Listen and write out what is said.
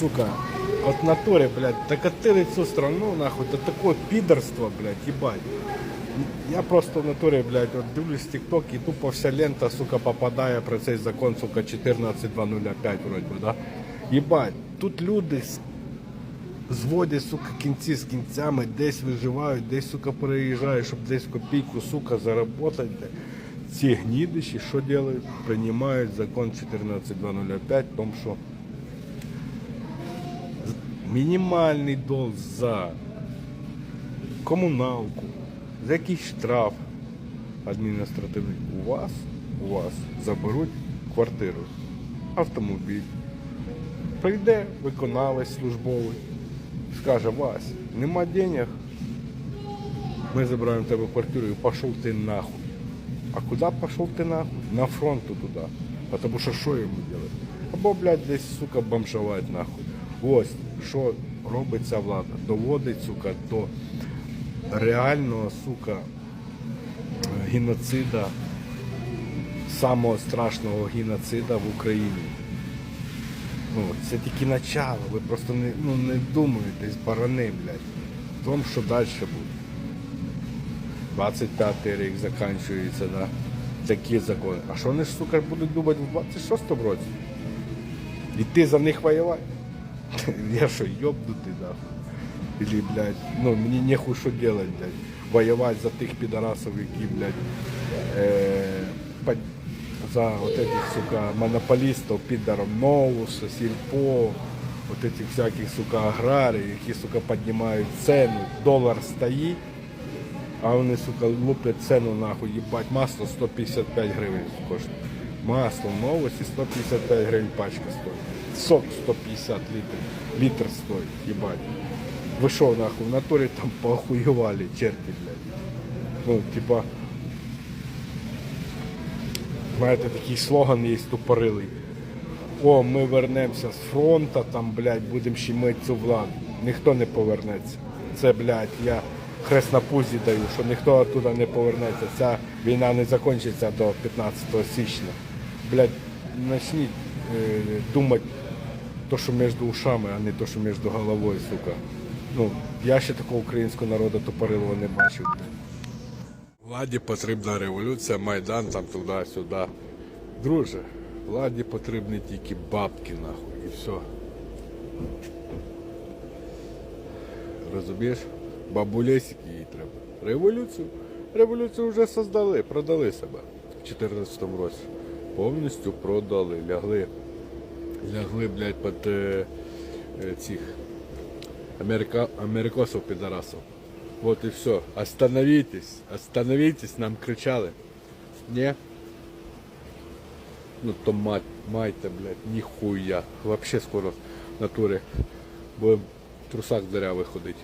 сука, от натуре, блядь, докатили цю страну, нахуй, до такого підерства, блядь, їбать. Я просто в натурі, блядь, от дивлюсь TikTok і тупо вся лента, сука, попадає про цей закон, сука, 14205 вроді, да? Єбать, тут люди зводять, сука, кінці з кінцями, десь виживають, десь, сука, переїжджають, щоб десь копійку, сука, заработати. Ці гнідиші, що роблять? Приймають закон 14205, в тому, що мінімальний долг за комуналку, за якийсь штраф адміністративний у вас, у вас заберуть квартиру, автомобіль. Прийде виконавець службовий, скаже, Вась, нема денег, ми забираємо тебе квартиру і пішов ти нахуй. А куди пішов ти нахуй? На фронту туди. Потому що що йому робити? Або, блядь, десь, сука, бомжувати нахуй. Ось, що робить ця влада. Доводить, сука, до реального, сука, геноцида, самого страшного геноцида в Україні. Ну, це тільки начало, ви просто не, ну, не думаєте, барани, блядь, в тому, що далі буде. 25 рік закінчується, да. Такі закони. А що вони ж, сука, будуть думати в 26-му році? Іти за них воювати? Я що, йобнутий, нахуй? Или, блядь, ну, мені нехуй що делать, блядь. Воювати за тих підарасів, які, блядь, е, под- за вот этих, сука, монополістів, підаром Новуса, Сільпо, вот этих всяких, сука, аграрів, які, сука, піднімають ціну, долар стоїть, а вони, сука, луплять ціну нахуй, їбать, масло 155 гривень коштує. Масло новості 155 гривень пачка стоїть. Сок 150 літрів, літр стоїть, їбать. Ви нахуй, в натурі там поохуєвали, черти, блядь. Ну, типа, знаєте, такий слоган є тупорилий. О, ми вернемося з фронту, там, блядь, будемо щемити цю владу. Ніхто не повернеться. Це, блядь, я хрест на пузі даю, що ніхто оттуда не повернеться. Ця війна не закінчиться до 15 січня. Блядь, почніть е, думати то, що між ушами, а не то, що між головою, сука. Ну, я ще такого українського народу тупорилого не бачив. Владі потрібна революція, Майдан там туди-сюди. Друже, владі потрібні тільки бабки, нахуй, і все. Розумієш? Бабулесики їй треба. Революцію. Революцію вже создали, продали себе в 2014 році. Повністю продали, лягли. Лягли, блядь, під е, е, цих Америка... америкосов підарасов. Вот и все. Остановитесь, остановитесь, нам кричали. Не? Ну то мать, майте, блядь, ніхуя. Вообще скоро в натурі будемо в трусах дыря ходити.